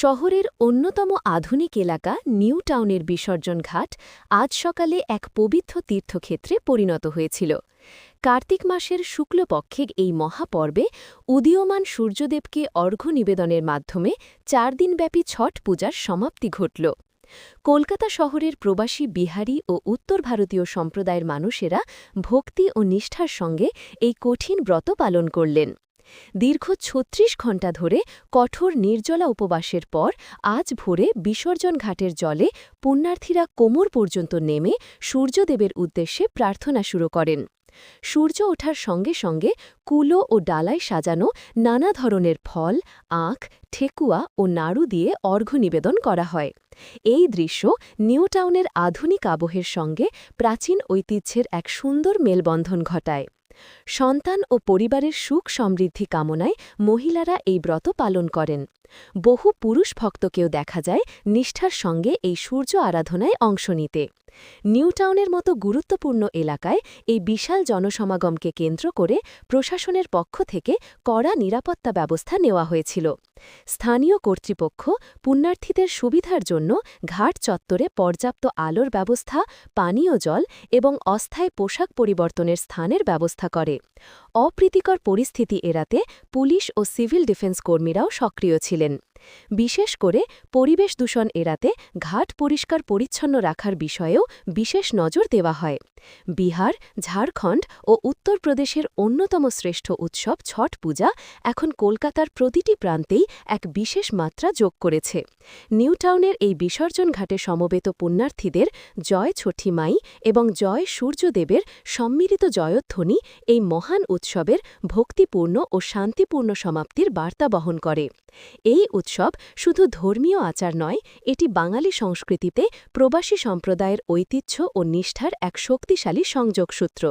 শহরের অন্যতম আধুনিক এলাকা নিউ টাউনের বিসর্জন ঘাট আজ সকালে এক পবিত্র তীর্থক্ষেত্রে পরিণত হয়েছিল। কার্তিক মাসের শুক্লপক্ষে এই মহাপর্বে উদীয়মান সূর্যদেবকে অর্ঘ্য নিবেদনের মাধ্যমে চার দিনব্যাপী ছট পূজার সমাপ্তি ঘটল। কলকাতা শহরের প্রবাসী বিহারি ও উত্তর ভারতীয় সম্প্রদায়ের মানুষেরা ভক্তি ও নিষ্ঠার সঙ্গে এই কঠিন ব্রত পালন করলেন। দীর্ঘ ছত্রিশ ঘণ্টা ধরে কঠোর নির্জলা উপবাসের পর আজ ভোরে বিসর্জন ঘাটের জলে পুণ্যার্থীরা কোমর পর্যন্ত নেমে সূর্যদেবের উদ্দেশ্যে প্রার্থনা শুরু করেন। সূর্য ওঠার সঙ্গে সঙ্গে কুলো ও ডালায় সাজানো নানা ধরনের ফল, আখ, ঠেকুয়া ও নাড়ু দিয়ে অর্ঘ্য নিবেদন করা হয়। এই দৃশ্য নিউটাউনের আধুনিক আবহের সঙ্গে প্রাচীন ঐতিহ্যের এক সুন্দর মেলবন্ধন ঘটায়। সন্তান ও পরিবারের সুখ সমৃদ্ধি কামনায় মহিলারা এই ব্রত পালন করেন। বহু পুরুষ ভক্তকেও দেখা যায় নিষ্ঠার সঙ্গে এই সূর্য আরাধনায় অংশ নিতে। নিউটাউনের মতো গুরুত্বপূর্ণ এলাকায় এই বিশাল জনসমাগমকে কেন্দ্র করে প্রশাসনের পক্ষ থেকে কড়া নিরাপত্তা ব্যবস্থা নেওয়া হয়েছিল। স্থানীয় কর্তৃপক্ষ পুণ্যার্থীদের সুবিধার জন্য ঘাট চত্বরে পর্যাপ্ত আলোর ব্যবস্থা, পানীয় জল এবং অস্থায়ী পোশাক পরিবর্তনের স্থানের ব্যবস্থা করে। অপ্রীতিকর পরিস্থিতি এড়াতে পুলিশ ও সিভিল ডিফেন্স কর্মীরাও সক্রিয় ছিলেন। বিশেষ করে পরিবেশ দূষণ এড়াতে ঘাট পরিষ্কার পরিচ্ছন্ন রাখার বিষয়েও বিশেষ নজর দেওয়া হয়। বিহার, ঝাড়খণ্ড ও উত্তরপ্রদেশের অন্যতম শ্রেষ্ঠ উৎসব ছট পূজা এখন কলকাতার প্রতিটি প্রান্তেই এক বিশেষ মাত্রা যোগ করেছে। নিউটাউনের এই বিসর্জন ঘাটে সমবেত পুণ্যার্থীদের জয় ছঠি মাই এবং জয় সূর্যদেবের সম্মিলিত জয়ধ্বনি এই মহান উৎসবের ভক্তিপূর্ণ ও শান্তিপূর্ণ সমাপ্তির বার্তা বহন করে। এই উৎসব শুধু ধর্মীয় আচার নয় এটি বাঙালি সংস্কৃতিতে প্রবাসী সম্প্রদায়ের ঐতিহ্য ও নিষ্ঠার এক শক্তিশালী সংযোগসূত্র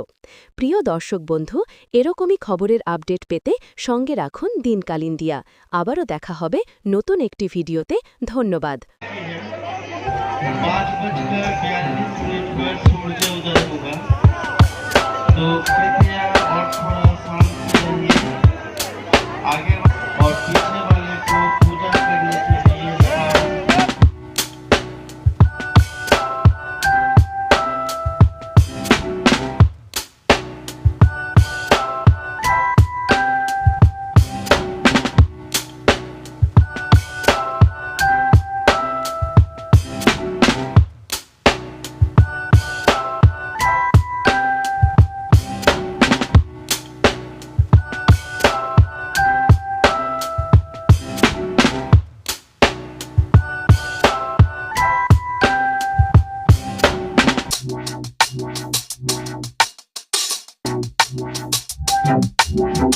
প্রিয় দর্শক বন্ধু এরকমই খবরের আপডেট পেতে সঙ্গে রাখুন দিনকালীন দিয়া আবারও দেখা হবে নতুন একটি ভিডিওতে ধন্যবাদ पाँच बजकर बयालीस मिनट पर सूर्य उदय होगा तो कृपया और थोड़ा Wow.